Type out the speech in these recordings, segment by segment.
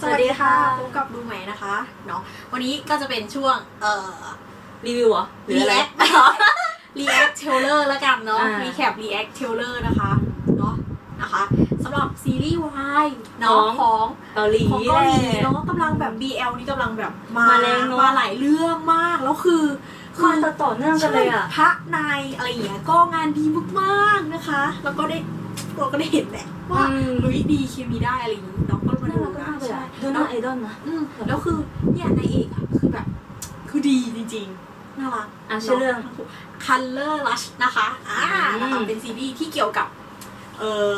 สวัสดีค่ะพบกับดูใหม่นะคะเนาะวันนี้ก็จะเป็นช่วงเอ่อรีวิวเหรอหรืออะไร react react trailer แล้วกันเนาะอ่า recap react trailer นะคะเนาะนะคะสำหรับซีรีส์วายขเนาะองของเกาหลีของแหเกาหลีละ เนาะกำลังแบบ BL นี่กำลังแบบมามาแรงเนอะ มาหลายเรื่องมากแล้วคือคืมาต่อต่อเนื่องกันเลยอะ ใช่พระนายอะไรอย่างเงี้ยก็งานดีมากๆนะคะ แล้วก็ได้ เราก็ได้เห็นแหละว่าอืมลุยดีเคมีได้อะไรอย่างงี้เนาะก็มาน่าดูรักนะมากเลยใช่อะดูหน้าไอดอลนะอืมแล้วคือเนี่ยนายเอกอะคือแบบ คือดีจริงๆน่ารักอะชื่อเรื่อง Color Rush นะคะอ่าอืมนะคะเป็นซีรีส์ที่เกี่ยวกับ เออ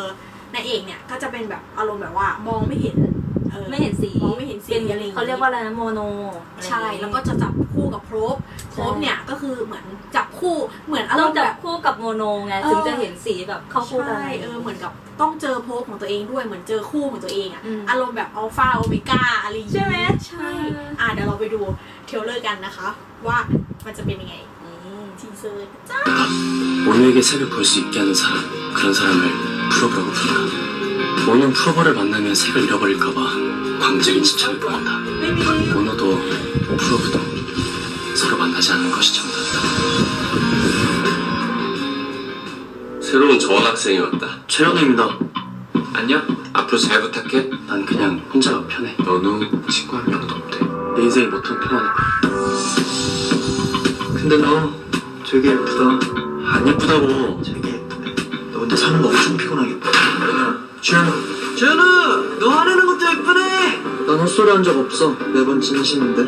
นายเอกเนี่ยก็จะเป็นแบบอารมณ์แบบว่ามองไม่เห็นออ ไม่เห็นสี มองไม่เห็นสี เป็น อะไรองงี้ เขาเรียกว่าอะไรนะโมโนอะไร ใช่ อย่างงี้ แล้วก็จะจับคู่กับโพรบโพรบ ใช่ เนี่ยก็คือเหมือนจับคู่เหมือนอา ต้ ร อง มณ์ จั แบบ บ คู่กับโมโนไง เออ ถึงจะเห็นสีแบบเข้าคู่กัน ใช่เออเหมือนกับต้องเจอโพบของตัวเองด้วยเหมือนเจอคู่ของตัวเองอะ อืม อารมณ์แบบอัลฟาโอเมก้าอะไรอย่างงี้ ใช่ไหม ใช่ เอออ่ อ่ะเดี๋ยวเราไปดูเทรลเลอร์กันนะคะ ว่ามันจะเป็นยังไง นี่ ทีเซอร์จ้า 모노에게 색을 볼 수 있게 하는 사람 그런 사람을 프로브라고 부른다 모노는 프로브를 만나면 색을 잃어버릴까봐 방증이 지참해 보인다. 번호도 프로브도 서로 만나지 않는 것이 정답이다. 새로운 저원 학생이 왔다. 최현우입니다. 안녕. 앞으로 잘 부탁해. 난 그냥 혼자 편해. 너는 친구 한 명도 없대. 내 인생이 모토는 평화니까. 근데 너 되게 예쁘다. 안 예쁘다고. 되게 예쁘네. 너 혼자 사는 거 엄청 피곤하겠다. 최현우. 최현우! 헛소리 한 적 없어. 매번 진심인데.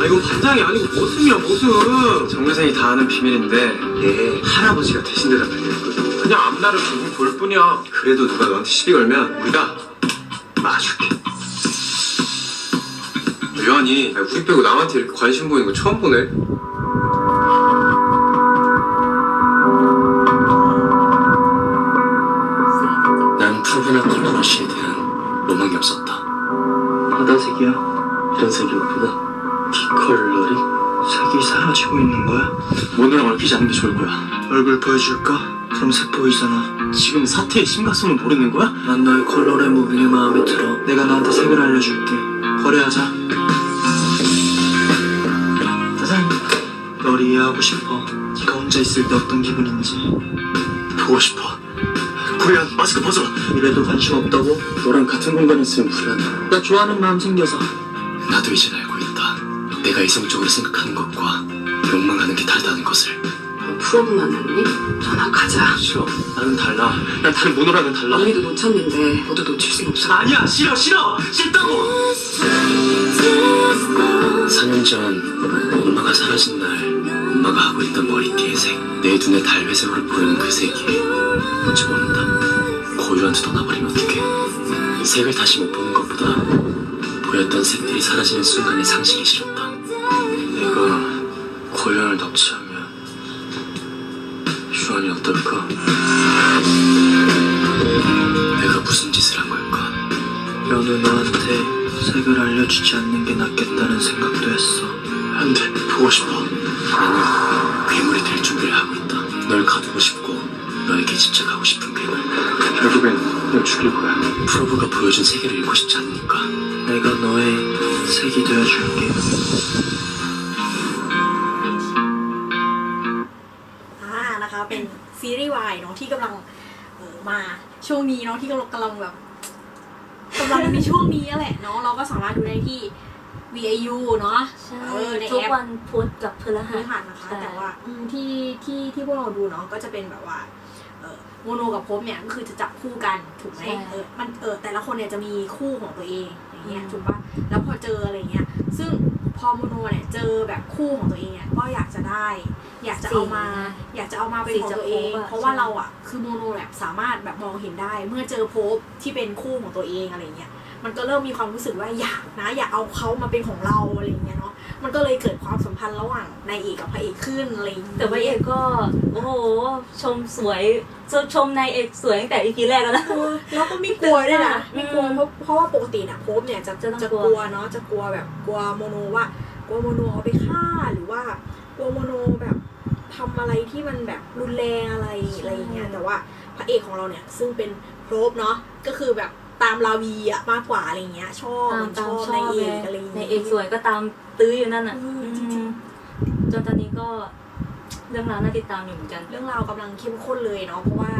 아 이건 반장이 아니고 모습이야 모습. 정교생이 다 아는 비밀인데 얘 할아버지가 대신 대답 알려줬거든 그냥 앞날을 보고 볼 뿐이야. 그래도 누가 너한테 시비 걸면 우리가 막아줄게 유한이 우리 빼고 남한테 이렇게 관심 보이는 거 처음 보네. 난 프로브나 컬러러시에 대한 로망이 없었다 바다색이야. 이런 색이 예쁘다 디컬러링 색이 사라지고 있는 거야? 모노랑 얽히지 않는 게 좋을 거야 얼굴 보여줄까? 그럼 색 보이잖아. 지금 사태의 심각성을 모르는 거야? 난 너의 컬러의 무빙이 마음에 들어. 내가 너한테 색을 알려줄게. 거래하자. 짜잔. 널 이해하고 싶어. 네가 혼자 있을 때 어떤 기분인지. 보고 싶어 구현 마스크 벗어 이래도 관심 없다고? 너랑 같은 공간에 있으면 불안해 나 좋아하는 마음 생겨서. 나도 이젠 알고 있다 내가 이성적으로 생각하는 것과 욕망하는 게 다르다는 것을 프로브 만났니? 전화 가자. 싫어 나는 달라 난 다른 모노랑은 달라 언니도 놓쳤는데 너도 놓칠 순 없어. 아니야 싫어 싫어 싫다고 4년 전 엄마가 사라진 날 엄마가 하고 있던 머리띠의 색 내 눈에 달회색으로 보이는 그 색이 뭔지 모른다 고유한테 떠나버리면 어떡해 색을 다시 못 보는 것보다 보였던 색들이 사라지는 순간의 상실이 싫었다 내가 고유한을 납치하면 유한이 어떨까 내가 무슨 짓을 한 걸까 연우 너한테 색을 알려주지 않는 게 낫겠다는 생각도 했어. 안 돼. 보고 싶어. 나는 괴물이 될 준비를 하고 있다. 널 가두고 싶고 너에게 집착하고 싶은 괴물. 결국엔 널 죽일 거야. 프로브가 보여준 세계를 잃고 싶지 않으니까. 내가 너의 색이 되어줄게. อ่านะคะ เป็นซีรีส์วายเนาะที่กำลังเออมาช่วงนี้เนาะที่กำลังกำลังแบบกำลังมีช่วงนี้แหละเนาะเราก็สามารถดูได้ที่ VIU เนาะใช่เออในทุกแอป วันพุธกับพฤหัพื้สนฐานนะคะ ใช่ แต่ว่าอืมที่ที่ที่พวกเราดูเนาะก็จะเป็นแบบว่าเออโมโนกับพบเนี่ยก็คือจะจับคู่กันถูกไหมเออมันเออแต่ละคนเนี่ยจะมีคู่ของตัวเองอย่างเงี้ยถูกปะแล้วพอเจออะไรเงี้ยซึ่งพอโมโนเนี่ยเจอแบบคู่ของตัวเองเนี่ยก็อยากจะได้ อยากจะเอามา อยากจะเอามาเป็นของตัวเอง เพราะว่าเราอะคือโมโนแบบสามารถแบบมองเห็นได้ เมื่อเจอโพบที่เป็นคู่ของตัวเองอะไรเงี้ย มันก็เริ่มมีความรู้สึกว่าอยากนะ อยากเอาเขามาเป็นของเราอะไรเงี้ยเนาะมันก็เลยเกิดความสัมพันธ์ระหว่างนายเอกกับพระเอกขึ้นอะไรอย่างเงี้ยแต่ว่าเอกก็โอ้โหชมสวยชมนายเอกสวยตั้งแต่อีพีแรกแล้วนะเออแล้วก็ไม่กลัวด้วยนะอืมไม่กลัวเพราะเพราะว่าปกติน่ะโพบเนี่ยจะจะต้องจะกลัวกลัวเนาะจะกลัวแบบกลัวโมโนว่ากลัวโมโนเอาไปฆ่าหรือว่ากลัวโมโนแบบทำอะไรที่มันแบบรุนแรงอะไรอะไรอย่างเงี้ยแต่ว่าพระเอกของเราเนี่ยซึ่งเป็นโพบเนาะก็คือแบบ ตามลาวีอะมากกว่าอะไรเงี้ย ชอบตามมันชตามอบชในอบเอเลกยอะไรอย่างในเงี้ยเอกสวยก็ตามตื้ออยู่นั่นน่ะเออจริงๆอืมจนตอนนี้ก็เรื่องราวน่าติดตามอยู่เหมือนกันเรื่องราวกำลังเข้มข้นเลยเนาะเพราะว่า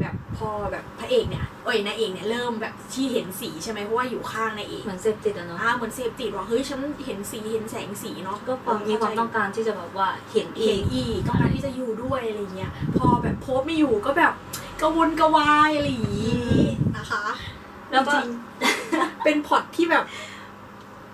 แบบพอแบบพระเอกเนี่ยเอ้ยนายเอกเนี่ยเริ่มแบบที่เห็นสีใช่ไหมเพราะว่าอยู่ข้างนายเอกเหมือนเสพติดอะเนาะอ่าเหมือนเสพติดว่าเฮ้ยฉันเห็นสีเห็นแสงสีเนาะก็ความมีความต้องการที่จะแบบว่าเห็นอีเห็นกอีกต้องการที่จะอยู่ด้วยอะไรเงี้ยพอแบบโพสต์ไม่อยู่ก็แบบกระวนกระวายอะไรอย่างงี้นะคะ แล้วก็จริงๆเป็นพล็อตที่แบบ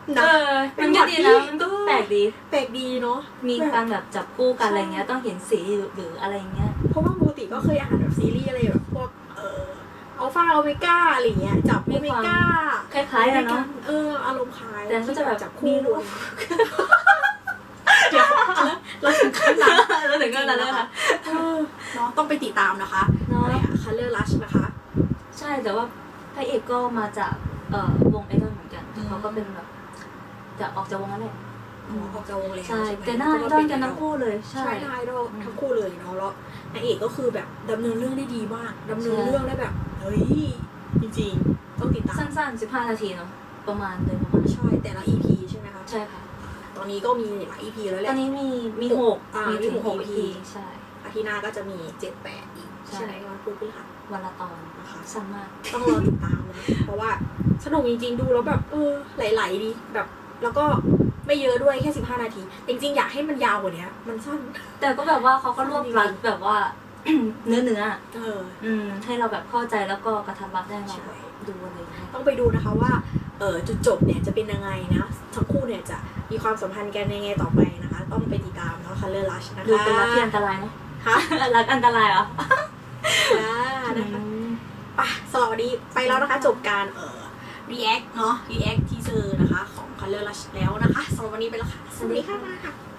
เอนะอมันก็ดีนะมันก็แปลกดี แปลกดีเนาะมีแบบการแบบจับคู่กันอะไรเงี้ย ต้องเห็นสีหรืออะไรเงี้ย เพราะว่าปกติก็เคยอ่านแบบซีรีส์อะไรแบบพวกเอ่ออัลฟาโอเมก้าอะไรเงี้ย จับโอเมก้าคล้ายๆกันเนาะเอออารมณ์คล้ายแต่ก็จะแบบจับมีคู่รูปเดี๋ยวแล้วถึงขั้นนั้นแล้วถึงก็นั้นแล้วค่ะเออเนาะต้องไปติดตามนะคะเนาะอะไรอะคัลเลอร์ลัชนะคะ ใช่แต่ว่า พระเอกก็มาจากเอ่อวงไอดอลเหมือนกันอืมเขาก็เป็นแบบจะออกจากวงนั้นแหละอ๋อออกจากวงแล้วใช่ไหมแต่หน้าไอดอลกันทั้งคู่เลยใช่ใช่หน้าไอดอลทั้งคู่เลยเนาะแล้วนางเอกก็คือแบบดำเนินเรื่องได้ดีมากดำเนินใช่เรื่องได้แบบเฮ้ยจริงๆต้องติดตามสั้นๆ15นาทีเนาะประมาณเลยประมาณใช่แต่ละ EP ใช่ไหมคะใช่ค่ะตอนนี้ก็มีหลาย EP แล้วแหตอละนนี้มีมีหกอ่ามีมีถึงหกหก EP EP ใช่อาทิตย์หน้าก็จะมีเจ็ดแปดอีกใช่ใช่ไหมวันพุธพฤหัส วันละตอนนะคะสั้นมากต้องรอติดตามนะ เพราะว่าสนุกจริงๆ ดูแล้วแบบเออไหลๆดีแบบ แล้วก็ไม่เยอะด้วยแค่ 15 นาที จริงๆ อยากให้มันยาวกว่านี้มันสั้น แต่ก็แบบว่าเขาก็รวบรัดแบบว่า เนื้อเนื้อๆอะเออ อืม ให้เราแบบเข้าใจแล้วก็กระทับรัดได้เราใช่ดูอะไรอย่างเงี้ยต้องไปดูนะคะว่าเออจุดจบเนี่ยจะเป็นยังไงนะทั้งคู่เนี่ยจะมีความสัมพันธ์กันยังไงต่อไปนะคะ ต้องไปติดตามเนาะ Color Rush นะคะดูเป็นรักที่อันตรายเนาะฮะรักอันตรายเหรออ่า นะคะปะสำหรับวันนี้ไปแล้วนะคะ จบการเอ่อ react เนาะ react teaser นะคะ ของ Color Rush แล้วนะคะสำหรับวันนี้ไปแล้วค่ะ สวัสดีค่ะ